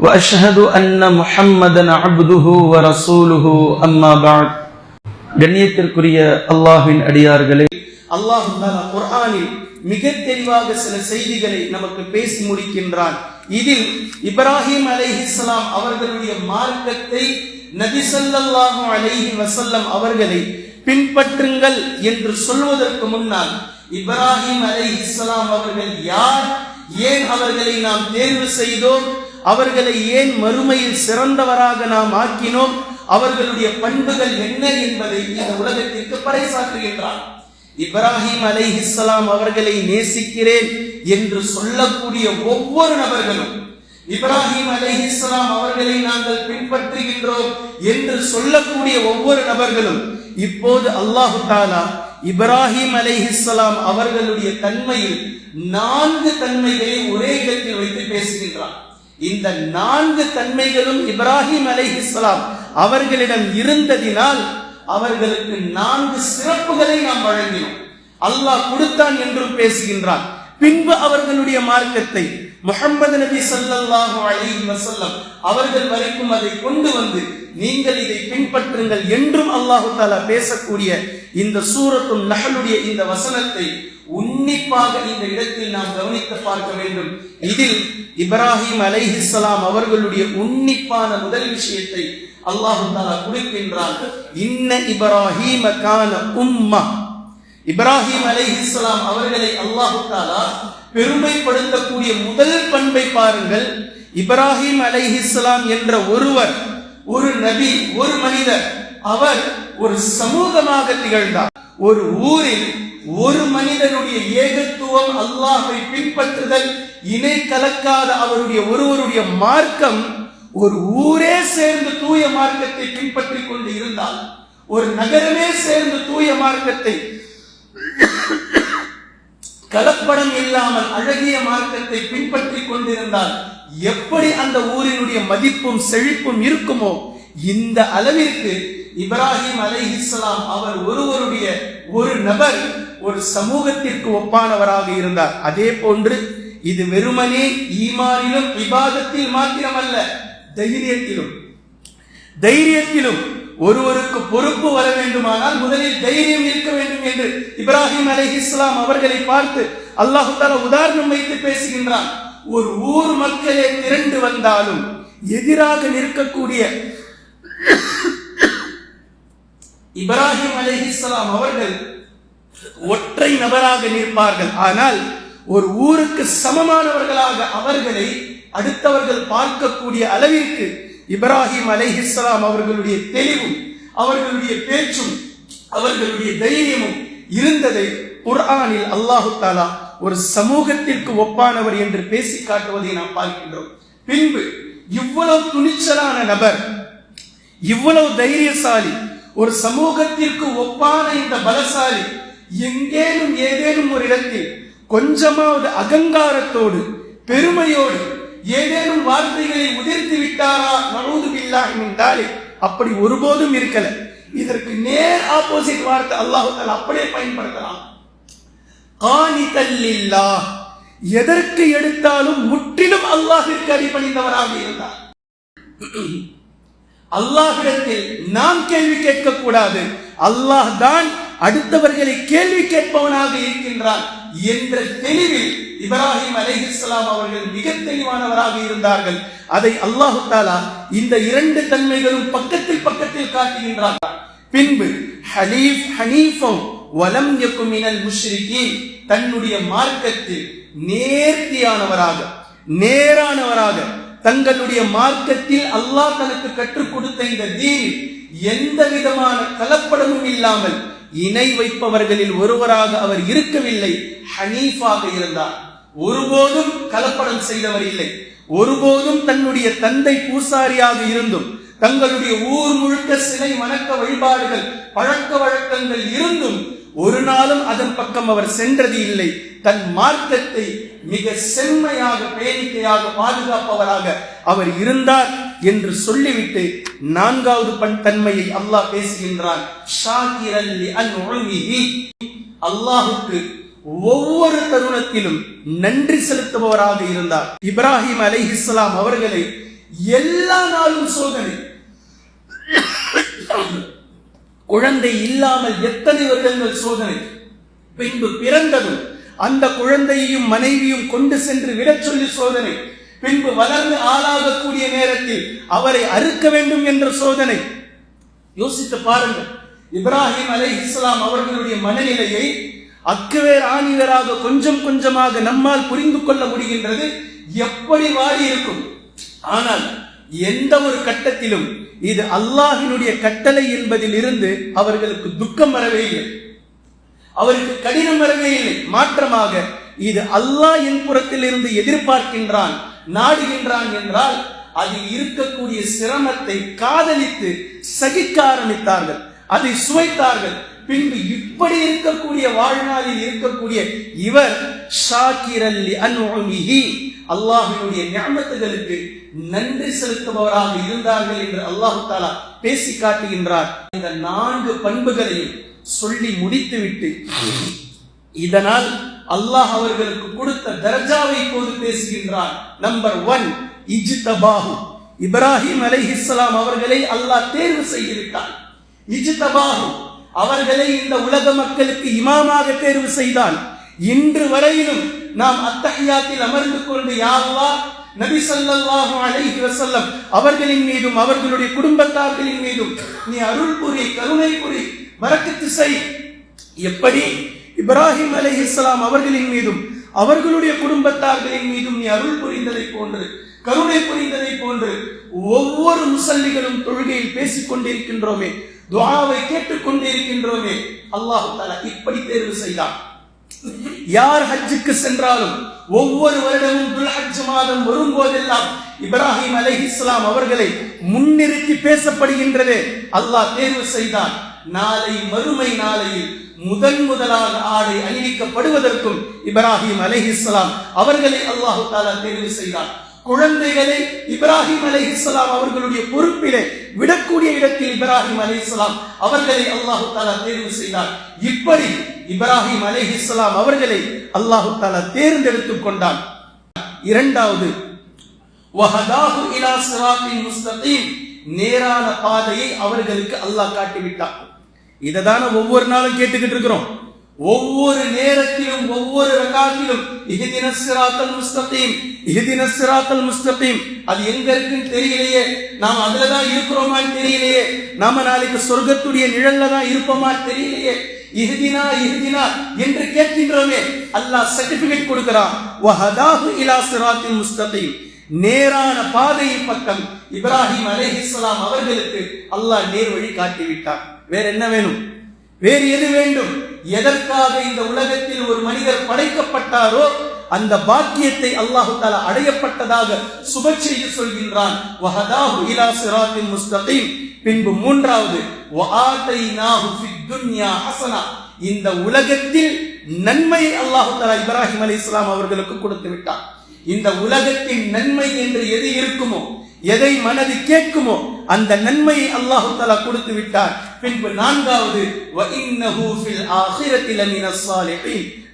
واشهد ان محمدا عبده ورسوله اما بعد கண்ணியத்திற்குரிய அல்லாஹ்வின் அடியார்களே அல்லாஹ் தாலா குர்ஆனில் மிக தெளிவாக சில செய்திகளை நமக்கு பேசி முடிக்கின்றான் இதில் இப்ராஹிம் அலைஹிஸ்ஸலாம் அவர்களுடைய மார்க்கத்தை நபி ஸல்லல்லாஹு அலைஹி வஸல்லம் அவர்களை பின்பற்றுங்கள் என்று சொல்வதற்கு முன்னால் இப்ராஹிம் அலைஹிஸ்ஸலாம் அவர்கள் யார் ஏன் அவர்களை நாம் தேர்வு செய்தோம் அவர்களை ஏன் மறுமையில் சிறந்தவராக நாம் ஆக்கினோம்? அவர்களுடைய பண்புகள் என்ன என்பதை இந்த உலகத்திற்கு பறைசாற்றுகின்றான். இப்ராஹிம் அலை இஸ்லாம் அவர்களை நேசிக்கிறேன் என்று சொல்லக்கூடிய ஒவ்வொரு நபர்களும் இப்ராஹிம் அலைஹிஸ்ஸலாம் அவர்களை நாங்கள் பின்பற்றுகின்றோம் என்று சொல்லக்கூடிய ஒவ்வொரு நபர்களும் இப்போது அல்லாஹு தாலா இப்ராஹிம் அலைஹிஸ்ஸலாம் அவர்களுடைய தன்மையில் நான்கு தன்மைகளை ஒரே இடத்தில் வைத்து பேசுகின்றார் இந்த நான்கு தன்மைகளும் இப்ராஹிம் அலைஹிஸ்ஸலாம் அவர்களிடம் இருந்ததினால் அவர்களுக்கு நான்கு சிறப்புகளை நாம் வழங்கினோம். அல்லாஹ் கொடுத்தான் என்றும் பேசுகின்றான். பின்பு அவர்களுடைய மார்க்கத்தை முஹம்மது நபி சல்லாஹு அலி வசல்லம் அவர்கள் வரைக்கும் அதை கொண்டு வந்து நீங்கள் இதை பின்பற்றுங்கள் என்றும் அல்லாஹு தாலா பேசக்கூடிய இந்த சூரத்தும் நகலுடைய இந்த வசனத்தை உன்னிப்பாக இந்த இடத்தில் நாம் கவனித்து பார்க்க வேண்டும். இதில் இப்ராஹிம் அலைஹிஸ்லாம் அவர்களுடைய உன்னிப்பான முதல் விஷயத்தை அல்லாஹு தாலா கொடுக்கின்றான். இன்ன இப்ராஹிம கான உம்மா. இப்ராஹிம் அலைஹிஸ்லாம் அவர்களை அல்லாஹு தாலா பெருமைப்படுத்தக்கூடிய முதல் பண்பை பாருங்கள். இப்ராஹிம் அலைஹிஸ்லாம் என்ற ஒருவர் ஒரு நபி ஒரு மனிதர் அவர் ஒரு சமூகமாக திகழ்ந்தார். ஒரு ஊரில் ஒரு மனிதனுடைய ஏகத்துவம் அல்லாஹை பின்பற்றுதல் இணை கலக்காத அவருடைய ஒருவருடைய மார்க்கம் ஒரு ஊரே சேர்ந்து தூய மார்க்கத்தை பின்பற்றிக் கொண்டு இருந்தால் ஒரு நகரமே சேர்ந்து தூய மார்க்கத்தை கலப்படம் இல்லாமல் அழகிய மார்க்கத்தை பின்பற்றிக் கொண்டிருந்தால் எப்படி அந்த ஊரினுடைய மதிப்பும் செழிப்பும் இருக்குமோ இந்த அளவிற்கு இப்ராஹிம் அலைஹிஸ்ஸலாம் அவர் ஒருவருடைய ஒரு நபர் ஒரு சமூகத்திற்கு ஒப்பானவராக இருந்தார். அதே போன்று இது வெறுமனே ஈமானிலும் விவாதத்தில் மாத்திரமல்ல தைரியத்திலும். தைரியத்திலும் ஒருவருக்கு பொறுப்பு வர வேண்டுமானால் முதலில் தைரியம் இருக்க வேண்டும் என்று இப்ராஹிம் அலைஹிஸ்ஸலாம் அவர்களை பார்த்து அல்லாஹு உதாரணம் வைத்து பேசுகின்றான். ஒரு ஊர் மக்களே திரண்டு வந்தாலும் எதிராக நிற்கக்கூடிய இப்ராஹிம் அலிஹிஸ்லாம் அவர்கள் ஒற்றை நபராக நிற்பார்கள். ஆனால் ஒரு ஊருக்கு சமமானவர்களாக அவர்களை அடுத்தவர்கள் பார்க்கக்கூடிய அளவிற்கு இப்ராஹிம் அலைஹிஸ்ஸலாம் அவர்களுடைய தெளிவும் அவர்களுடைய பேச்சும் அவர்களுடைய தைரியமும் இருந்ததை குர்ஆனில் அல்லாஹு தாலா ஒரு சமூகத்திற்கு ஒப்பானவர் என்று பேசி காட்டுவதை நாம் பார்க்கின்றோம். பின்பு இவ்வளவு துணிச்சலான நபர் இவ்வளவு தைரியசாலி ஒரு சமூகத்திற்கு ஒப்பான இந்த பலசாலி எங்கேனும் ஏதேனும் ஒரு இடத்தில் கொஞ்சமாவது அகங்காரத்தோடு பெருமையோடு ஏதேனும் வார்த்தைகளை உதிர்த்து விட்டாரா? நழுது என்றாலே அப்படி ஒருபோதும் இருக்கல. இதற்கு நேர் ஆப்போசிட் வார்த்தை அல்லாஹு அப்படியே பயன்படுத்தலாம். காணிதல்லில்லா எதற்கு எடுத்தாலும் முற்றிலும் அல்லாஹிற்கு அடிபணிந்தவராக இருந்தார். அல்லாஹிடத்தில் நாம் கேள்வி கேட்க கூடாது அல்லாஹ் தான் அடுத்தவர்களை கேள்வி கேட்பவனாக இருக்கின்றான் என்ற தெளிவில் இப்ராஹிம் அலைஹிஸ்ஸலாம் அவர்கள் மிக தெளிவானவராக இருந்தார்கள். அதை அல்லாஹு தாலா இந்த இரண்டு தன்மைகளும் பக்கத்தில் பக்கத்தில் காட்டுகின்றார் பின்பு ஹனீஃப் ஹனீஃபம் வலம் யக்குமினல் முஷ்ரிகி தன்னுடைய மார்க்கத்தில் நேர்த்தியானவராக நேரானவராக தங்களுடைய மார்க்கத்தில் அல்லாஹ் தனக்கு கற்றுக் கொடுத்த இந்த தீனில் எந்த விதமான கலப்படமும் இல்லாமல் இணை வைப்பவர்களில் ஒருவராக அவர் இருக்கவில்லை ஹனீஃபாக இருந்தார். ஒருபோதும் கலப்படம் செய்தவர் இல்லை. ஒருபோதும் தன்னுடைய தந்தை பூசாரியாக இருந்தும் தங்களுடைய ஊர் முழுக்க சிலை வணக்க வழிபாடுகள் பழக்க வழக்கங்கள் இருந்தும் ஒரு நாளும் அதன் பக்கம் அவர் சென்றது இல்லை. தன் மார்க்கத்தை மிக செம்மையாக பேரிக்கையாக பாதுகாப்பவராக அவர் இருந்தார் என்று சொல்லிவிட்டு நான்காவது பண் தன்மையை அல்லாஹ் பேசுகின்றான். அல்லாஹுக்கு ஒவ்வொரு தருணத்திலும் நன்றி செலுத்துபவராக இருந்தார். இப்ராஹிம் அலைஹிஸ்ஸலாம் அவர்களை எல்லா நாளும் சோதனை. குழந்தை இல்லாமல் எத்தனை வருடங்கள் சோதனை. பின்பு பிறந்ததும் அந்த குழந்தையையும் மனைவியும் கொண்டு சென்று விடச் சொல்லி சோதனை. பின்பு வளர்ந்து ஆளாகக்கூடிய நேரத்தில் அவரை அறுக்க வேண்டும் என்ற சோதனை. யோசித்து பாருங்கள். இப்ராஹிம் அலை இஸ்லாம் அவர்களுடைய மனநிலையை அக்குவேர் ஆணிவராக கொஞ்சம் கொஞ்சமாக நம்மால் புரிந்து கொள்ள முடிகின்றது. எப்படி வாடி இருக்கும்? ஆனால் எந்த ஒரு கட்டத்திலும் இது அல்லாஹினுடைய கட்டளை என்பதில் இருந்து அவர்களுக்கு துக்கம் வரவே இல்லை. அவருக்கு கடினம் வரவே இல்லை. மாற்றமாக இது அல்லாஹ் என் புறத்தில் இருந்து எதிர்பார்க்கின்றான் நாடுகின்றான் என்றால் அதில் இருக்கக்கூடிய சிரமத்தை காதலித்து சகிக்க ஆரம்பித்தார்கள். அதை சுவைத்தார்கள். பின்பு இப்படி இருக்கக்கூடிய வாழ்நாளில் இருக்கக்கூடிய இவர் ஷாக்கிரல்லி அன்உமிஹி அல்லாஹினுடைய ஞாபகத்துகளுக்கு நன்றி செலுத்துபவராக இருந்தார்கள் என்று அல்லாஹு தாலா பேசி காட்டுகின்றார். இந்த நான்கு பண்புகளையும் சொல்லி முடித்துவிட்டு இதனால் அல்லாஹ் அவர்களுக்கு கொடுத்த தர்ஜாவை இப்போது பேசுகின்றான் நம்பர் ஒன் இஜ்தபாஹு. இப்ராஹிம் அலைஹிஸ்ஸலாம் அவர்களை அல்லாஹ் தேர்வு செய்திருக்கான் விட்டான் இஜ்தபாஹு அவர்களை இந்த உலக மக்களுக்கு இமாமாக தேர்வு செய்தான். இன்று வரையிலும் நாம் அத்தஹியாத்தில் அமர்ந்து கொண்டு யா நபி சல்லாஹு அலைஹி வசல்லம் அவர்களின் மீதும் அவர்களுடைய குடும்பத்தார்களின் மீதும் நீ அருள் புரி கருணை புரி வடக்கு திசை. எப்படி? இப்ராஹிம் அலைஹிஸ்ஸலாம் அவர்களின் மீதும் அவர்களுடைய குடும்பத்தார்களின் மீதும் நீ அருள் புரிந்ததை போன்று கருணை புரிந்ததை போன்று ஒவ்வொரு முசல்லிகளும் தொழுகையில் பேசிக் கொண்டிருக்கின்றோமே துவாவை கேட்டுக் கொண்டிருக்கின்றோமே. அல்லாஹ் தஆலா இப்படி தேர்வு செய்தான். யார் ஹஜ்ஜுக்கு சென்றாலும் ஒவ்வொரு வருடமும் துல்ஹஜ் மாதம் வரும்போதெல்லாம் இப்ராஹிம் அலைஹிஸ்ஸலாம் அவர்களை முன்னிறுத்தி பேசப்படுகின்றதே. அல்லாஹ் தேர்வு செய்தான். நாளை மறுமை நாளையில் முதன் முதலாக ஆடை அணிவிக்கப்படுவதற்கும் இப்ராஹிம் அலைஹிஸ்லாம் அவர்களை அல்லாஹு தாலா தேர்வு செய்தான் குழந்தைகளை இப்ராஹிம் அலைஹிஸ்லாம் அவர்களுடைய பொறுப்பிலே விடக்கூடிய இடத்தில் இப்ராஹிம் அலைஹிஸ்லாம் அவர்களை அல்லாஹு தாலா தேர்வு செய்தார். இப்படி இப்ராஹிம் அலைஹிஸ்லாம் அவர்களை அல்லாஹு தாலா தேர்ந்தெடுத்துக் கொண்டான் இரண்டாவது வஹதாஹு இலா சிராத்தின் முஸ்தகீம் நேரான பாதையை அவர்களுக்கு அல்லாஹ் காட்டிவிட்டான் இதை தானே ஒவ்வொரு நாளும் கேட்டுக்கிட்டு இருக்கிறோம். ஒவ்வொரு நேரத்திலும் ஒவ்வொரு ரகாத்திலும் இஹ்தின சிராத்தல் முஸ்தகீம் இஹ்தின சிராத்தல் முஸ்தகீம். அது எங்க இருக்குன்னு தெரியலையே. நாம் அதுல தான் இருக்கிறோமான்னு தெரியலையே. நாம நாளைக்கு சொர்க்கத்துடைய நிழல்ல தான் இருப்போமான்னு தெரியலையே. இஹதினா இஹதினா என்று கேட்கின்றோமே. அல்லாஹ் சர்டிபிகேட் கொடுக்கிறான். வஹதாஹு இலா சிராத்தின் முஸ்தகீம். நேரான பாதையின் பக்கம் இப்ராஹிம் அலைஹிஸ்ஸலாம் அவர்களுக்கு அல்லாஹ் நேர் வழி காட்டிவிட்டார் வேற என்ன வேணும்? வேறு எது வேண்டும்? எதற்காக இந்த உலகத்தில் ஒரு மனிதர் படைக்கப்பட்டாரோ அந்த பாக்கியத்தை அல்லாஹு தாலா அடையப்பட்டதாக சுப செய்தி சொல்கின்றான் முஸ்தகீம். பின்பு மூன்றாவது இந்த உலகத்தில் நன்மை அல்லாஹு தாலா இப்ராஹிம் அலைஹிஸ்ஸலாம் அவர்களுக்கு கொடுத்து விட்டார் இந்த உலகத்தின் நன்மை என்று எது இருக்குமோ எதை மனது கேட்குமோ அந்த நன்மையை அல்லாஹு தாலா கொடுத்து விட்டார் பின்பு நான்காவது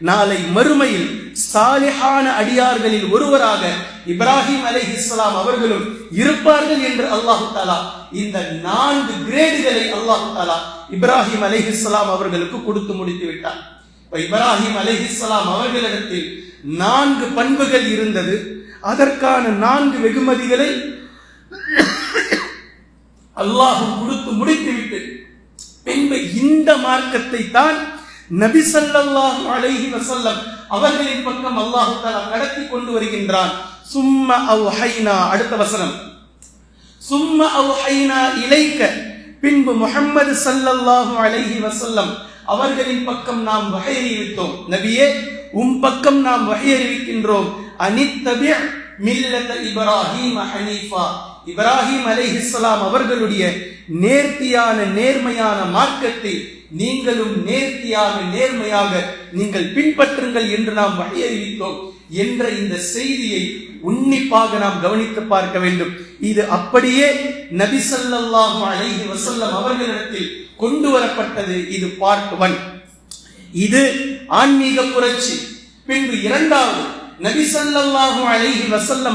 நாளை மறுமையில் சாலிஹான அடியார்களில் ஒருவராக இப்ராஹிம் அலை இஸ்லாம் அவர்களும் இருப்பார்கள் என்று அல்லாஹு தாலா இந்த நான்கு கிரேடுகளை அல்லாஹு தாலா இப்ராஹிம் அலை இஸ்லாம் அவர்களுக்கு கொடுத்து முடித்து விட்டார் இப்ராஹிம் அலை இஸ்லாம் அவர்களிடத்தில் நான்கு பண்புகள் இருந்தது. அதற்கான நான்கு வெகுமதிகளை அல்லாஹு கொடுத்து முடித்து விட்டு பின்பு இந்த மார்க்கத்தை தான் நபி சல்லாஹ் அலைஹி வசல்லம் அவர்களின் பக்கம் அல்லாஹ் தாலா கடத்தி கொண்டு வருகின்றான். சும்ம அவ்ஹைனா அடுத்த வசனம். சும்ம அவ்ஹைனா இலைக்க பின்பு முஹம்மது சல்லல்லாஹு அலைஹி வசல்லம் அவர்களின் பக்கம் நாம் வகை அறிவித்தோம் நபியே உம் பக்கம் நாம் வகை அறிவிக்கின்றோம் அனித்தபிய மில்லத இப்ராஹிம் ஹனீஃபா. இப்ராஹிம் அலைஹிஸ்ஸலாம் அவர்களுடைய நேர்த்தியான நேர்மையான மார்க்கத்தை நீங்களும் நேர்த்தியாக நேர்மையாக நீங்கள் பின்பற்றுங்கள் என்று நாம் வழியறிவித்தோம் என்ற இந்த செய்தியை உன்னிப்பாக நாம் கவனித்து பார்க்க வேண்டும். இது அப்படியே நபி ஸல்லல்லாஹு அலைஹி வஸல்லம் அவர்களிடத்தில் கொண்டு வரப்பட்டது. இது பார்ட் ஒன் இது ஆன்மீக புரட்சி. பின்பு இரண்டாவது நபிசல்லாஹு ஸல்லல்லாஹு அலைஹி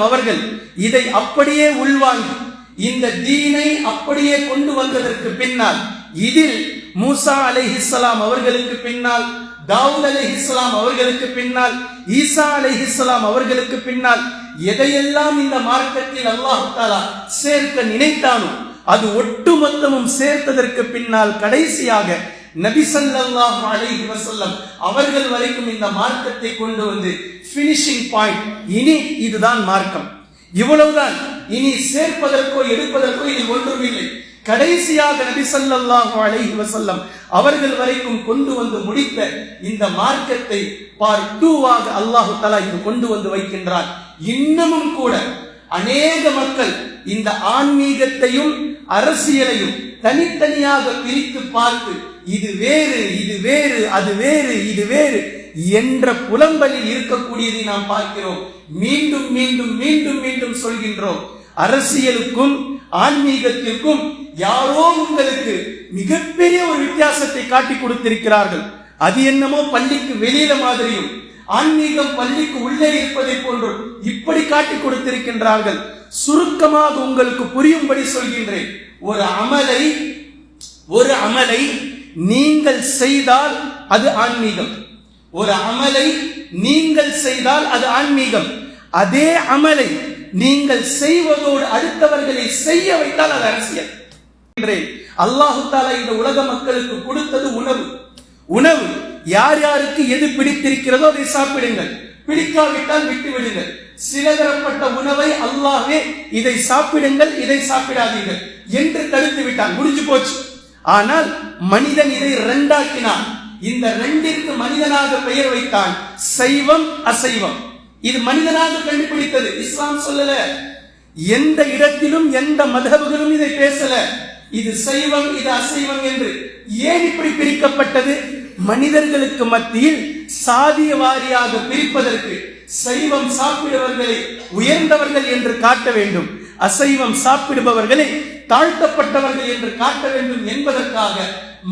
அவர்கள் இதை அப்படியே உள்வாங்கி இந்த தீனை அப்படியே கொண்டு வந்ததற்கு பின்னால் இதில் மூசா அலைஹிஸ்ஸலாம் அவர்களுக்கு பின்னால் தாவூத் அலைஹிஸ்ஸலாம் அவர்களுக்கு பின்னால் ஈசா அலைஹிஸ்ஸலாம் அவர்களுக்கு பின்னால் எதையெல்லாம் இந்த மார்க்கத்தில் அல்லாஹ் தாலா சேர்க்க நினைத்தானோ அது ஒட்டுமொத்தமும் சேர்த்ததற்கு பின்னால் கடைசியாக நபி அலைஹி வசல்லம் அவர்கள் வரைக்கும் இந்த மார்க்கத்தை கொண்டு வந்து ஃபினிஷிங் பாயிண்ட் இனி இதுதான் மார்க்கம். இவ்வளவுதான். இனி சேர்ப்பதற்கோ எடுப்பதற்கோ இதில் ஒன்றுமில்லை. கடைசியாக நபிசல்லாஹு அலைஹி வசல்லம் அவர்கள் வரைக்கும் கொண்டு வந்து முடித்த இந்த மார்க்கத்தை பார் டூவாக அல்லாஹு தலா இது கொண்டு வந்து வைக்கின்றார். இன்னமும் கூட அநேக மக்கள் இந்த ஆன்மீகத்தையும் அரசியலையும் தனித்தனியாக பிரித்து பார்த்து இது வேறு இது வேறு அது வேறு இது வேறு என்ற புலம்பலில் இருக்கக்கூடியதை நாம் பார்க்கிறோம். மீண்டும் மீண்டும் மீண்டும் மீண்டும் சொல்கின்றோம். அரசியலுக்கும் ஆன்மீகத்திற்கும் யாரோ உங்களுக்கு மிகப்பெரிய ஒரு வித்தியாசத்தை காட்டி கொடுத்திருக்கிறார்கள். அது என்னமோ பள்ளிக்கு வெளியில மாதிரியும் ஆன்மீகம் பள்ளிக்கு உள்ளே இருப்பதை போன்றும் இப்படி காட்டி கொடுத்திருக்கின்றார்கள். சுருக்கமாக உங்களுக்கு புரியும்படி சொல்கின்றேன். ஒரு அமலை ஒரு அமலை நீங்கள் செய்தால் அது ஆன்மீகம். ஒரு அமலை நீங்கள் செய்தால் அது ஆன்மீகம். அதே அமலை நீங்கள் செய்வதோடு அடுத்தவர்களை செய்ய வைத்தால் அது அரசியல். அல்லாஹு தாலா இந்த உலக மக்களுக்கு கொடுத்தது உணவு. உணவு யார் யாருக்கு எது பிடித்திருக்கிறதோ அதை சாப்பிடுங்கள். பிடிக்காவிட்டால் விட்டு விடுங்கள் சிலதரப்பட்ட உணவை அல்லாஹ்வே இதை சாப்பிடுங்கள் இதை சாப்பிடாதீர்கள் என்று தடுத்து விட்டான். முடிஞ்சு போச்சு. ஆனால் மனிதன் இதை ரெண்டாக்கினான் இந்த ரெண்டிற்கு மனிதனாக பெயர் வைத்தான். சைவம் அசைவம். இது மனிதனாக கண்டுபிடித்தது. இஸ்லாம் சொல்லல. எந்த இடத்திலும் எந்த மதபுகளும் இதை பேசல. இது சைவம் இது அசைவம் என்று ஏன் இப்படி பிரிக்கப்பட்டது? மனிதர்களுக்கு மத்தியில் சாதிய வாரியாக பிரிப்பதற்கு சைவம் சாப்பிடுபவர்களை உயர்ந்தவர்கள் என்று காட்ட வேண்டும். அசைவம் சாப்பிடுபவர்களை தாழ்த்தப்பட்டவர்கள் என்று காட்ட வேண்டும் என்பதற்காக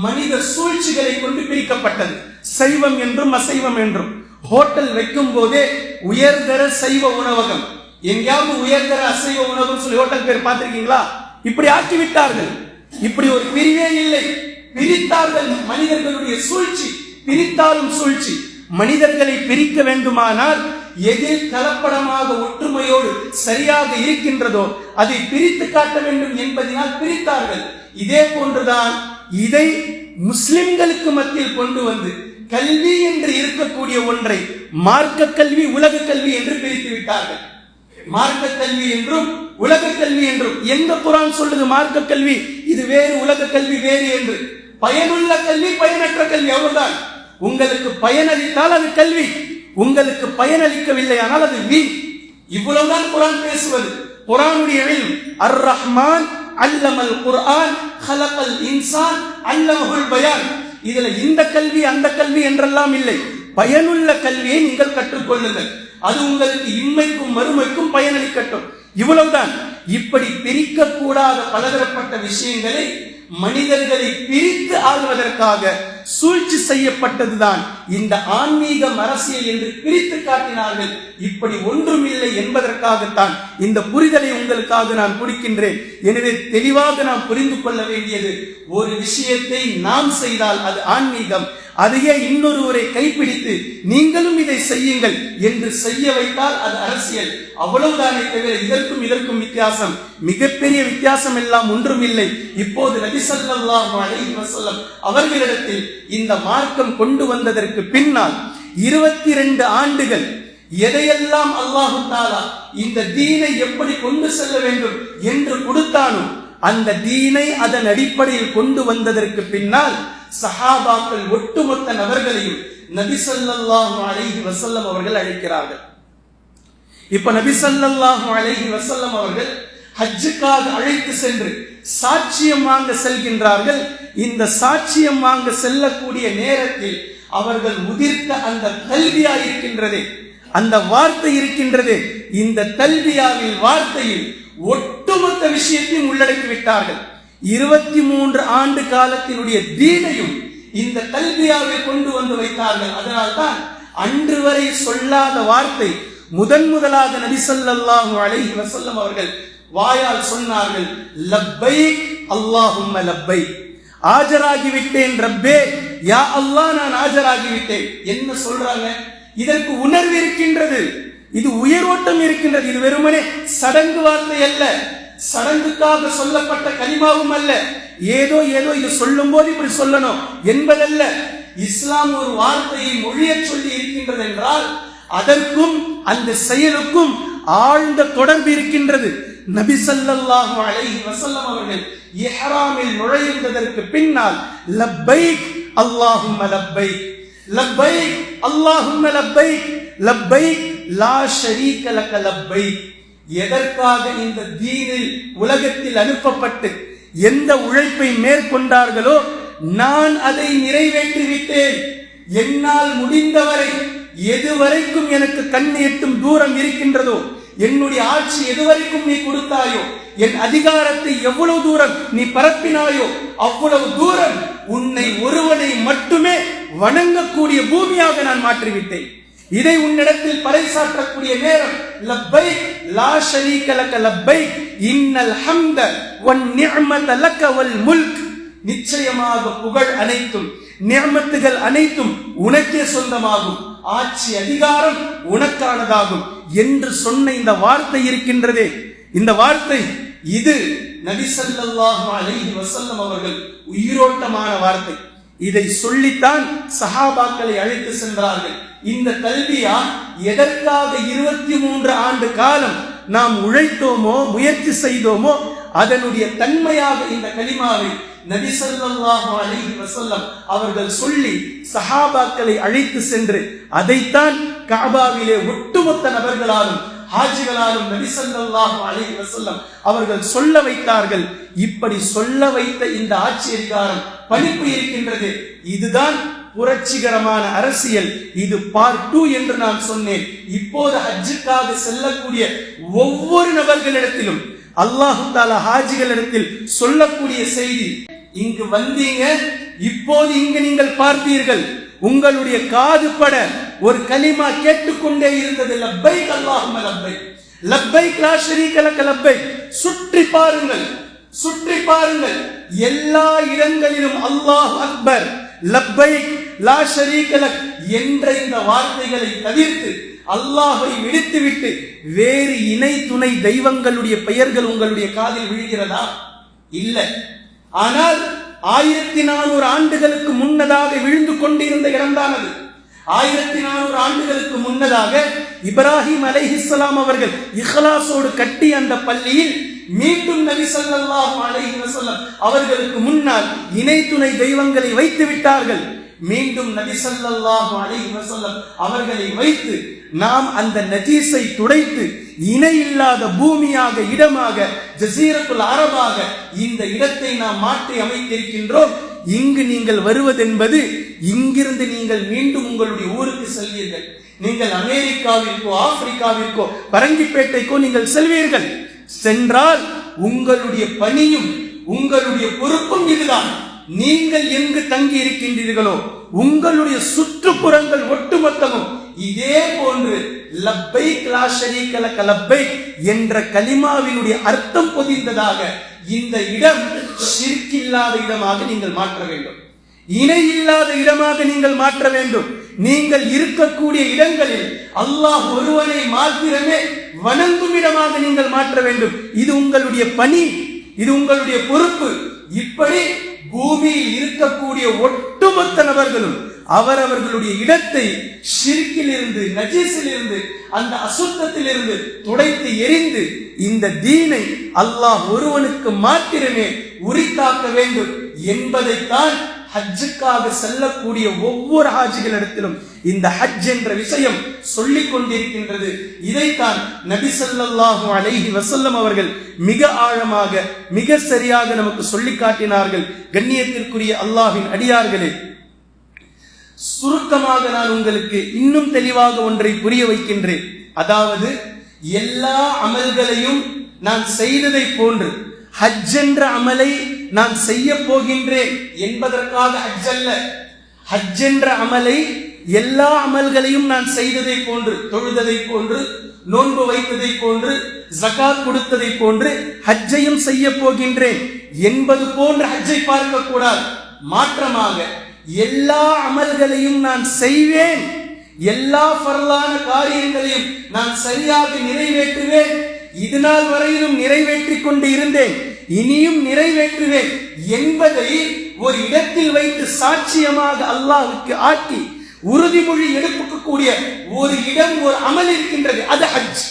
மனித சூழ்ச்சிகளை கொண்டு பிரிக்கப்பட்டது. சைவம் என்றும் அசைவம் என்றும். ஹோட்டல் வைக்கும் போதே உயர்தர சைவ உணவகம். எங்கேயாவது உயர்தர அசைவ உணவகம் சொல்லி ஹோட்டல் பேர் பார்த்திருக்கீங்களா? இப்படி ஆக்கிவிட்டார்கள். இப்படி ஒரு பிரிவே இல்லை. பிரித்தார்கள் மனிதர்களுடைய சூழ்ச்சி. பிரித்தாலும் சூழ்ச்சி. மனிதர்களை பிரிக்க வேண்டுமானால் எதில் கலப்படமாக ஒற்றுமையோடு சரியாக இருக்கின்றதோ அதை பிரித்து காட்ட வேண்டும் என்பதனால் பிரித்தார்கள். இதே போன்றுதான் இதை முஸ்லிம்களுக்கு மத்தியில் கொண்டு வந்து கல்வி என்று இருக்கக்கூடிய ஒன்றை மார்க்க கல்வி உலக கல்வி என்று பிரித்து விட்டார்கள். மார்க்க கல்வி என்றும் உலக கல்வி என்றும். எங்க குரான் சொல்லுது மார்க்க கல்வி? இது வேறு உலக கல்வி வேறு என்று. பயனுள்ள கல்வி பயனற்ற கல்வி. அவ்வளவுதான் உங்களுக்கு பயனளித்தால் அது கல்வி. உங்களுக்கு பயனளிக்கவில்லை ஆனால் அது வீண். இவ்வளவுதான் குரான் பேசுவது. குரானுடைய அர் ரஹ்மான் அல்லமல் குர்ஆன் ஹலகல் இன்சான் அல்லமஹுல் பயான். இதுல இந்த கல்வி அந்த கல்வி என்றெல்லாம் இல்லை. பயனுள்ள கல்வியை நீங்கள் கற்றுக்கொள்ளுங்கள். அது உங்களுக்கு இம்மைக்கும் மறுமைக்கும் பயனளிக்கட்டும். இவ்வளவுதான். இப்படி பிரிக்கக்கூடாத பலதரப்பட்ட விஷயங்களை மனிதர்களை பிரித்து ஆள்வதற்காக சூழ்ச்சி செய்யப்பட்டதுதான். இந்த ஆன்மீகம் அரசியல் என்று பிரித்து காட்டினார்கள். இப்படி ஒன்றும் இல்லை என்பதற்காகத்தான் இந்த புரிதலை உங்களுக்காக நான் கொடுக்கின்றேன். எனவே தெளிவாக நாம் புரிந்து கொள்ள வேண்டியது ஒரு விஷயத்தை நாம் செய்தால் அது ஆன்மீகம். அதையே இன்னொருவரை கைப்பிடித்து நீங்களும் இதை செய்யுங்கள் என்று செய்ய வைத்தால் அது அரசியல். அவ்வளவுதானே தவிர இதற்கும் இதற்கும் வித்தியாசம். மிகப்பெரிய வித்தியாசம் எல்லாம் ஒன்றும் இல்லை இப்போது நபி ஸல்லல்லாஹு அலைஹி வசல்லம் அவர்களிடத்தில் இந்த மார்க்கம் கொண்டு வந்ததற்கு பின்னால் இருபத்தி ரெண்டு ஆண்டுகள் எதையெல்லாம் அல்லாஹு தாலா இந்த தீனை எப்படி கொண்டு செல்ல வேண்டும் என்று கொடுத்தானோ அந்த தீனை அதன் அடிப்படையில் கொண்டு வந்ததற்கு பின்னால் சஹாபாக்கள் ஒட்டுமொத்த நபர்களையும் நபி சொல்லாஹு அலைஹி வசல்லம் அவர்கள் அழைக்கிறார்கள். இப்ப நபி சொல்லாஹு அலைஹி வசல்லம் அவர்கள் ஹஜ்ஜுக்காக அழைத்து சென்று சாட்சியம் வாங்க செல்கின்றார்கள். இந்த சாட்சியம் வாங்க செல்லக்கூடிய நேரத்தில் அவர்கள் உதிர்த்த அந்த கல்வியா இருக்கின்றது. அந்த வார்த்தை இருக்கின்றது. இந்த கல்வியாவில் வார்த்தையில் ஒட்டுமொத்த விஷயத்தையும் உள்ளடக்கி விட்டார்கள். இருபத்தி மூன்று ஆண்டு காலத்தினுடைய தீனையும் இந்த கல்வியாவை கொண்டு வந்து வைத்தார்கள். அதனால்தான் அன்று வரை சொல்லாத வார்த்தை முதன் முதலாக நபி ஸல்லல்லாஹு அலைஹி அவர்கள் வாயால் சொன்னார்கள் லப்பை அல்லாஹும்ம லப்பை ஆஜராகிவிட்டேன் ரப்பே. யா அல்லாஹ் நான் ஆஜராகிவிட்டேன். என்ன சொல்றாங்க? இதற்கு உணர்வு இருக்கின்றது. இது உயரோட்டம் இருக்கின்றது. இது வெறுமனே சடங்கு வார்த்தை அல்ல. சடங்குக்காக சொல்லப்பட்ட கனிமாவும் அல்ல. ஏதோ ஏதோ இது சொல்லும் போது இப்படி சொல்லணும் என்பதல்ல. இஸ்லாம் ஒரு வார்த்தையை மொழியச் சொல்லி இருக்கின்றது என்றால் அதற்கும் அந்த செயலுக்கும் ஆழ்ந்த தொடர்பு இருக்கின்றது. நபி ஸல்லல்லாஹு அலைஹி வஸல்லம் அவர்கள் இஹ்ராமில் நுழைந்ததற்கு பின்னால் லப்பைக் அல்லாஹும்ம லப்பைக் லப்பைக் அல்லாஹும்ம லப்பைக் லப்பைக் லா ஷரீக லக லப்பைக். எதற்காக இந்த தீனில் உலகத்தில் அனுப்பப்பட்டு எந்த உழைப்பை மேற்கொண்டார்களோ நான் அதை நிறைவேற்றி விட்டேன் என்னால் முடிந்தவரை எதுவரைக்கும் எனக்கு கண் எட்டும் தூரம் இருக்கின்றதோ என்னுடைய ஆட்சி எதுவரைக்கும் நீ கொடுத்தாயோ என் அதிகாரத்தை எவ்வளவு தூரம் நீ பரப்பினாயோ அவ்வளவு தூரம் உன்னை ஒருவனை மட்டுமே வணங்கக்கூடிய பூமியாக நான் மாற்றிவிட்டேன். இதை உன்னிடத்தில் பறைசாற்றக்கூடிய நேரம் லப்பை லா ஷரீக லக லப்பை இன்னல் ஹம்த வன் நிஅமத லக வல் முல்க். நிச்சயமாக புகழ் அனைத்தும் நியமத்துகள் அனைத்தும் உனக்கே சொந்தமாகும். ஆட்சி அதிகாரம் உனக்கானதாகும். என்று சொன்ன இந்த வார்த்தை இருக்கின்றதே. இந்த வார்த்தை இது நபி அலைஹி அவர்கள் உயிரோட்டமான வார்த்தை. இதை சொல்லித்தான் சஹாபாக்களை அழைத்து சென்றார்கள். இந்த கல்வியா எதற்காக இருபத்தி மூன்று ஆண்டு காலம் நாம் உழைத்தோமோ முயற்சி செய்தோமோ அதனுடைய தன்மையாக இந்த கலிமாவை நபி ஸல்லல்லாஹு அலைஹி வசல்லம் அவர்கள் சொல்லி சஹாபாக்களை அழைத்து சென்று அதைத்தான் காபாவிலே ஒட்டுமொத்த நபர்களாலும் ஹாஜிகளாலும் நபி ஸல்லல்லாஹு அலைஹி வஸல்லம் அவர்கள் சொல்ல வைத்தார்கள். இப்படி சொல்ல வைத்த இந்த ஆட்சி அதிகாரம் பணிப்பு இருக்கின்றது. இதுதான் புரட்சிகரமான அரசியல். இது பார்ட் டூ என்று நான் சொன்னேன். இப்போது ஹஜ்ஜுக்காக செல்லக்கூடிய ஒவ்வொரு நபர்களிடத்திலும் அல்லாஹு தாலா ஹாஜிகளிடத்தில் சொல்லக்கூடிய செய்தி இங்கு வந்தீங்க இப்போது இங்கு நீங்கள் பார்த்தீர்கள் உங்களுடைய காது பட ஒரு கலிமா கேட்டுக்கொண்டே இருந்தது லப்பை அல்லாஹும்ம லப்பை லப்பை லா கலக்க லப்பை சுற்றி பாருங்கள் சுற்றி பாருங்கள் எல்லா இடங்களிலும் அல்லாஹ் அக்பர் லப்பை லா ஷரீகலக் என்ற இந்த வார்த்தைகளை தவிர்த்து அல்லாஹை விடுத்துவிட்டு வேறு இணை துணை தெய்வங்களுடைய பெயர்கள் உங்களுடைய காதில் விழுகிறதா? இல்லை. ஆனால் ஆயிரத்தி நானூறு ஆண்டுகளுக்கு முன்னதாக விழுந்து கொண்டிருந்த இடம்தானது. ஆயிரத்தி நானூறு ஆண்டுகளுக்கு முன்னதாக இப்ராஹிம் அலைஹிஸ்ஸலாம் அவர்கள் இஹ்லாஸோடு கட்டி அந்த பள்ளியில் மீண்டும் நபி ஸல்லல்லாஹு அலைஹி அவர்களுக்கு முன்னால் இணை துணை தெய்வங்களை வைத்து விட்டார்கள் மீண்டும் நபி ஸல்லல்லாஹு அலைஹி அவர்களை வைத்து நாம் அந்த நஜீஸை துடைத்து இணை இல்லாத பூமியாக இடமாக ஜசீரத்துல் அரபாக இந்த இடத்தை நாம் மாற்றி அமைத்திருக்கின்றோம். இங்கு நீங்கள் வருவதென்பது இங்கிருந்து நீங்கள் மீண்டும் உங்களுடைய ஊருக்கு செல்வீர்கள். நீங்கள் அமெரிக்காவிற்கோ ஆப்பிரிக்காவிற்கோ பரங்கிப்பேட்டைக்கோ நீங்கள் செல்வீர்கள். சென்றால் உங்களுடைய பணியும் உங்களுடைய பொறுப்பும் இதுதான். நீங்கள் எங்கு தங்கி இருக்கின்றீர்களோ உங்களுடைய சுற்றுப்புறங்கள் ஒட்டுமொத்தமும் இதே போன்று லப்பை லா ஷரீக லக என்ற கலிமாவினுடைய அர்த்தம் பொதிந்ததாக இந்த இடம் சிற்கில்லாத இடமாக நீங்கள் மாற்ற வேண்டும். இணை இல்லாத இடமாக நீங்கள் மாற்ற வேண்டும். நீங்கள் இருக்கக்கூடிய இடங்களில் அல்லாஹ் ஒருவனை மாத்திரமே வணங்கும் இடமாக நீங்கள் மாற்ற வேண்டும். இது உங்களுடைய பணி இது உங்களுடைய பொறுப்பு. இப்படி பூமியில் இருக்கக்கூடிய ஒட்டுமொத்த நபர்களும் அவரவர்களுடைய இடத்தை ஷிர்கில் இருந்து நஜீஸில் இருந்து அந்த அசுத்தத்தில் இருந்து துடைத்து எரிந்து இந்த தீனை அல்லாஹ் ஒருவனுக்கு மாத்திரமே உரித்தாக்க வேண்டும் என்பதைத்தான் ஹஜ்ஜுக்காக செல்லக்கூடிய ஒவ்வொரு ஹாஜிகளிடத்திலும் இந்த ஹஜ் என்ற விஷயம் சொல்லிக் கொண்டிருக்கின்றது இதைத்தான் நபி ஸல்லல்லாஹு அலைஹி வசல்லம் அவர்கள் மிக ஆழமாக மிக சரியாக நமக்கு சொல்லி காட்டினார்கள். கண்ணியத்திற்குரிய அல்லாஹின் அடியார்களே சுருக்கமாக நான் உங்களுக்கு இன்னும் தெளிவாக ஒன்றை புரிய வைக்கின்றேன். அதாவது எல்லா அமல்களையும் நான் செய்ததை போன்று ஹஜ் என்ற அமலை நான் செய்ய போகின்றேன் என்பதற்காக ஹஜ் அல்ல ஹஜ் என்ற அமலை எல்லா அமல்களையும் நான் செய்ததை போன்று தொழுததை போன்று நோன்பு வைத்ததை போன்று ஜகாத் கொடுத்ததை போன்று ஹஜ்ஜையும் செய்ய போகின்றேன். என்பது போன்று ஹஜ்ஜை பார்க்க கூடாது மாற்றமாக எல்லா அமல்களையும் நான் செய்வேன். எல்லா பரலான காரியங்களையும் நான் சரியாக நிறைவேற்றுவேன். இதுநாள் வரையிலும் நிறைவேற்றிக் கொண்டு இருந்தேன். இனியும் நிறைவேற்றுவேன் என்பதை ஒரு இடத்தில் வைத்து சாட்சியமாக அல்லாஹுக்கு ஆக்கி உறுதிமொழி எடுக்கக்கூடிய ஒரு இடம் ஒரு அமல் இருக்கின்றது அது ஹஜ்.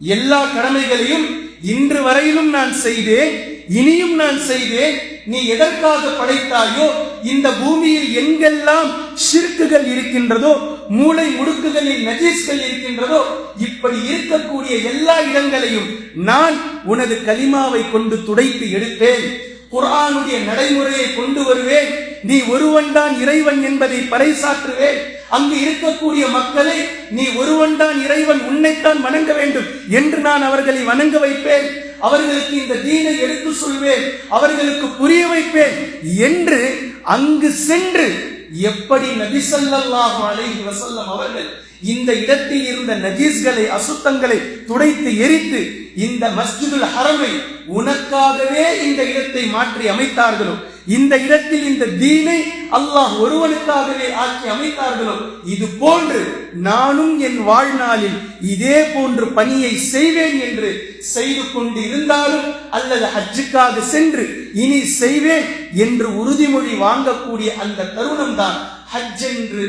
எல்லா கடமைகளையும் இன்று வரையிலும் நான் செய்தேன் இனியும் நான் செய்தேன். நீ எதற்காக படைத்தாயோ இந்த பூமியில் எங்கெல்லாம் சிறுக்குகள் இருக்கின்றதோ மூளை முடுக்குகளில் நஜீஸ்கள் இருக்கின்றதோ இப்படி இருக்கக்கூடிய எல்லா இடங்களையும் நான் உனது கலிமாவை கொண்டு துடைத்து எடுப்பேன். குரானுடைய நடைமுறையை கொண்டு வருவேன். நீ ஒருவன்தான் இறைவன் என்பதை பறைசாற்றுவேன். அங்கு இருக்கக்கூடிய மக்களை நீ ஒருவன்தான் இறைவன் உன்னைத்தான் வணங்க வேண்டும் என்று நான் அவர்களை வணங்க வைப்பேன். அவர்களுக்கு இந்த தீனை எடுத்து சொல்வேன். அவர்களுக்கு புரிய வைப்பேன். என்று அங்கு சென்று எப்படி நபிசல்லாஹு அலைஹி வசல்லம் அவர்கள் இந்த இடத்தில் இருந்த நஜீஸ்களை அசுத்தங்களை துடைத்து எரித்து இந்த மஸ்ஜிதுல் ஹரமை உனக்காகவே இந்த இடத்தை மாற்றி அமைத்தார்களோ? இந்த இடத்தில் இந்த தீனை அல்லாஹ் ஒருவனுக்காகவே ஆக்கி அமைத்தார்களோ இது போன்று நானும் என் வாழ்நாளில் இதே போன்று பணியை செய்வேன் என்று செய்து கொண்டு இருந்தாலும் அல்லது ஹஜ்ஜுக்காக சென்று இனி செய்வேன் என்று உறுதிமொழி வாங்கக்கூடிய அந்த தருணம் தான் ஹஜ் என்று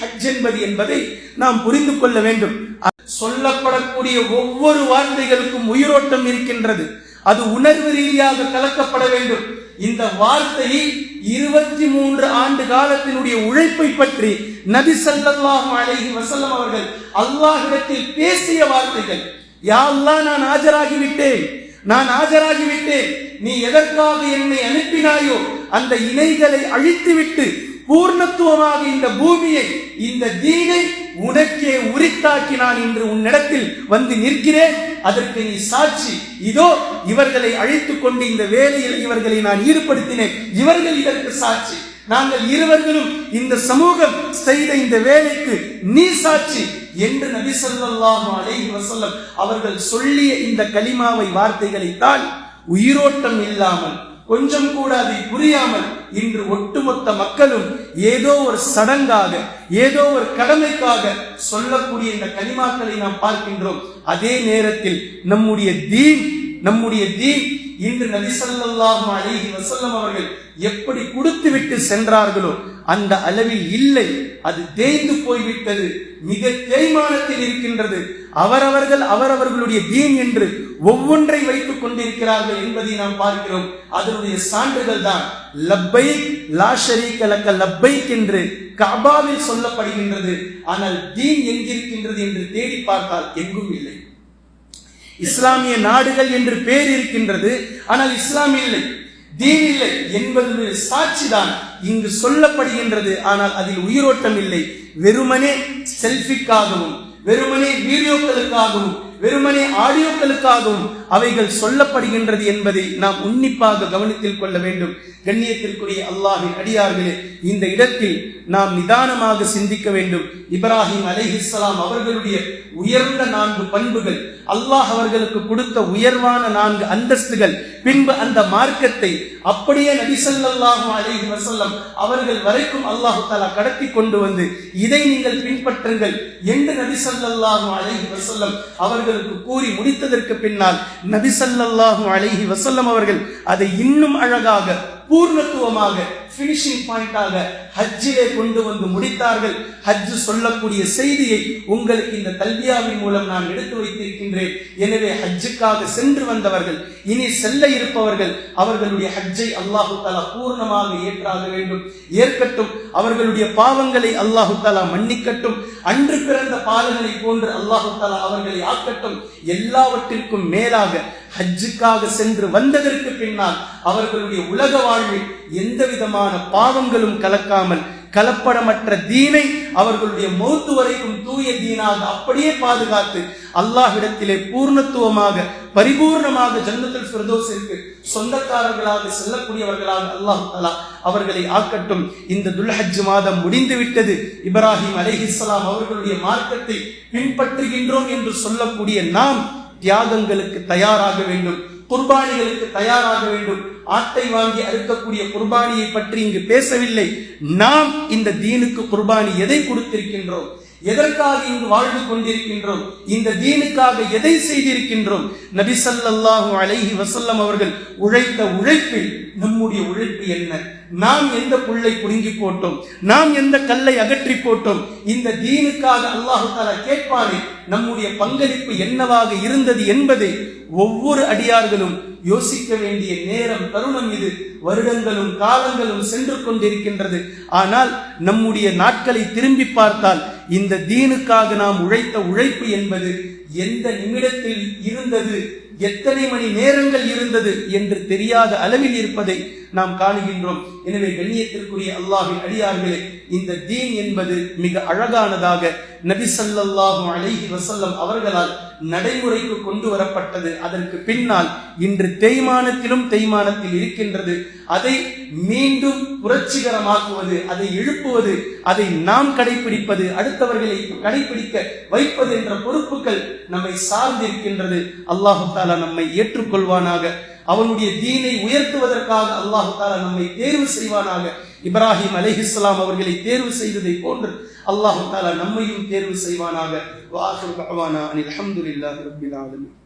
ஹஜ் என்பது என்பதை நாம் புரிந்து கொள்ள வேண்டும். சொல்லப்படக்கூடிய ஒவ்வொரு வார்த்தைகளுக்கும் உயிரோட்டம் இருக்கின்றது. அது உணர்வு ரீதியாக கலக்கப்பட வேண்டும். இந்த வார்த்தையை இருபத்தி மூன்று ஆண்டு காலத்தினுடைய உழைப்பை பற்றி நபி சல்லாஹ் அலஹி வசல்லம் அவர்கள் அல்லாஹிடத்தில் பேசிய வார்த்தைகள். யா அல்லாஹ் நான் ஆஜராகிவிட்டேன். நான் ஆஜராகிவிட்டேன். நீ எதற்காக என்னை அனுப்பினாயோ அந்த இணைகளை அழித்துவிட்டு பூர்ணத்துவமாக இந்த பூமியை இந்த தீனை உனக்கே உரித்தாக்கி நான் இன்று உன்னிடத்தில் வந்து நிற்கிறேன். அதற்கு நீ சாட்சி. இதோ இவர்களை அழைத்துக் கொண்டு இந்த வேலையில் இவர்களை நான் ஈடுபடுத்தினேன். இவர்கள் இதற்கு சாட்சி. நாங்கள் இருவர்களும் இந்த சமூகம் செய்த இந்த வேலைக்கு நீ சாட்சி என்று நபி ஸல்லல்லாஹு அலைஹி வசல்லம் அவர்கள் சொல்லிய இந்த களிமாவை வார்த்தைகளை தான் உயிரோட்டம் இல்லாமல் கொஞ்சம் கூட அதை புரியாமல் இன்று ஒட்டுமொத்த மக்களும் ஏதோ ஒரு சடங்காக ஏதோ ஒரு கடமைக்காக சொல்லக்கூடிய இந்த கனிமாக்களை நாம் பார்க்கின்றோம். அதே நேரத்தில் நம்முடைய தீன் நம்முடைய தீன் இன்று நபி ஸல்லல்லாஹு அலிஹி வசல்லம் அவர்கள் எப்படி கொடுத்து விட்டு சென்றார்களோ அந்த அளவில் இல்லை. அது தேய்ந்து போய்விட்டது. மிக தேய்மானத்தில் இருக்கின்றது. அவரவர்கள் அவரவர்களுடைய தீன் என்று ஒவ்வொன்றை வைத்துக் கொண்டிருக்கிறார்கள் என்பதை நாம் பார்க்கிறோம். அதனுடைய சான்றுகள் தான். லப்பை லா கலக்க லப்பை லப்பைக் என்று கபாவில் சொல்லப்படுகின்றது. ஆனால் தீன் எங்கிருக்கின்றது என்று தேடி பார்த்தால் எங்கும் இல்லை. இஸ்லாமிய நாடுகள் என்று பேர் இருக்கின்றது. ஆனால் இஸ்லாம் இல்லை. தீன் இல்லை என்பது சாட்சிதான் இங்கு சொல்லப்படுகின்றது. ஆனால் அதில் உயிரோட்டம் இல்லை வெறுமனே செல்ஃபிக்காகவும் வெறுமனே வீடியோக்களுக்காகவும் வெறுமனே ஆடியோக்களுக்காகவும் அவைகள் சொல்லப்படுகின்றது என்பதை நாம் உன்னிப்பாக கவனத்தில் கொள்ள வேண்டும். கண்ணியத்திற்குரிய அல்லாஹின் அடியார்களே இந்த இடத்தில் நாம் நிதானமாக சிந்திக்க வேண்டும். இப்ராஹிம் அலைஹிஸ்ஸலாம் அவர்களுடைய உயர்ந்த நான்கு பண்புகள் அல்லாஹ் அவர்களுக்கு கொடுத்த உயர்வான நான்கு அந்தஸ்துகள் பின்பு அந்த மார்க்கத்தை அப்படியே நபிசல்லாஹு ஸல்லல்லாஹு அலைஹி வசல்லம் அவர்கள் வரைக்கும் அல்லாஹ் தாலா கடத்தி கொண்டு வந்து இதை நீங்கள் பின்பற்றுங்கள் என்று நபிசல்லாஹு ஸல்லல்லாஹு அலைஹி வசல்லம் அவர்களுக்கு கூறி முடித்ததற்கு பின்னால் நபிசல்லாஹு ஸல்லல்லாஹு அலைஹி வசல்லம் அவர்கள் அதை இன்னும் அழகாக பூர்ணத்துவமாக பினிஷிங் பாயிண்டாக ஹஜ்ஜிலே கொண்டு வந்து முடித்தார்கள். ஹஜ் சொல்லக்கூடிய செய்தியை உங்களுக்கு இந்த கல்வியாவின் மூலம் நான் எடுத்து வைத்திருக்கின்றேன். எனவே ஹஜ்ஜுக்காக சென்று வந்தவர்கள் இனி செல்ல இருப்பவர்கள் அவர்களுடைய ஹஜ்ஜை அல்லாஹு தாலா பூர்ணமாக ஏற்றாக வேண்டும். ஏற்கட்டும் அவர்களுடைய பாவங்களை அல்லாஹு தாலா மன்னிக்கட்டும். அன்று பிறந்த பாலங்களை போன்று அல்லாஹு தாலா அவர்களை ஆக்கட்டும். எல்லாவற்றிற்கும் மேலாக ஹஜ்ஜுக்காக சென்று வந்ததற்கு பின்னால் அவர்களுடைய உலக வாழ்வில் எந்த விதமான பாவங்களும் கலக்காமல் கலப்படமற்ற தீனை அவர்களுடைய மௌத்து வரைக்கும் தூய தீனாக அப்படியே பாதுகாத்து அல்லாஹிடத்திலே பூர்ணத்துவமாக பரிபூர்ணமாக ஜன்னத்தில் ஃபிர்தோஸிற்கு சொந்தக்காரர்களாக செல்லக்கூடியவர்களாக அல்லாஹ் தஆலா அவர்களை ஆக்கட்டும். இந்த துல்ஹஜ் மாதம் முடிந்து விட்டது இப்ராஹிம் அலிஹிஸ்லாம் அவர்களுடைய மார்க்கத்தை பின்பற்றுகின்றோம் என்று சொல்லக்கூடிய நாம் தியாகங்களுக்கு தயாராக வேண்டும். குர்பானிகளுக்கு தயாராக வேண்டும். ஆட்டை வாங்கி அறுக்கக்கூடிய குர்பானியை பற்றி இங்கு பேசவில்லை. நாம் இந்த தீனுக்கு குர்பானி எதை கொடுத்திருக்கின்றோம்? எதற்காக இங்கு வாழ்ந்து கொண்டிருக்கின்றோம்? இந்த தீனுக்காக எதை செய்திருக்கின்றோம்? நபிசல்லாஹு அலைஹி வசல்லம் அவர்கள் உழைத்த உழைப்பில் நம்முடைய உழைப்பு என்ன? நாம் எந்த புல்லை புடுங்கி போட்டோம்? நாம் எந்த கல்லை அகற்றி போட்டோம்? இந்த தீனுக்காக அல்லாஹு தாலா கேட்பானே நம்முடைய பங்களிப்பு என்னவாக இருந்தது என்பதை ஒவ்வொரு அடியார்களும் யோசிக்க வேண்டிய நேரம் தருணம் இது. வருடங்களும் காலங்களும் சென்று கொண்டிருக்கின்றது. ஆனால் நம்முடைய நாட்களை திரும்பி பார்த்தால் இந்த தீனுக்காக நாம் உழைத்த உழைப்பு என்பது எந்த நிமிடத்தில் இருந்தது? எத்தனை மணி நேரங்கள் இருந்தது என்று தெரியாத அளவில் இருப்பதை நாம் காணுகின்றோம். எனவே கண்ணியத்திற்குரிய அல்லாஹின் அடியார்களே இந்த தீன் என்பது மிக அழகானதாக நபி சல்லாஹும் அழகி வசல்லம் அவர்களால் நடைமுறைக்கு கொண்டு வரப்பட்டது. அதற்கு பின்னால் இன்று தேய்மானத்திலும் தேய்மானத்தில் இருக்கின்றது. அதை மீண்டும் புரட்சிகரமாக்குவது அதை எழுப்புவது அதை நாம் கடைபிடிப்பது அடுத்தவர்களை கடைபிடிக்க வைப்பது என்ற பொறுப்புகள் நம்மை சார்ந்திருக்கின்றது. அல்லாஹு தாலா நம்மை ஏற்றுக்கொள்வானாக. அவனுடைய தீனை உயர்த்துவதற்காக அல்லாஹு தாலா நம்மை தேர்வு செய்வானாக. இப்ராஹிம் அலிஹிஸ்லாம் அவர்களை தேர்வு செய்ததை போன்று அல்லாஹு தாலா நம்மையும் தேர்வு செய்வானாக. வாஹிர் பகவானா அனில் ஹம்துலில்லாஹி ரப்பில்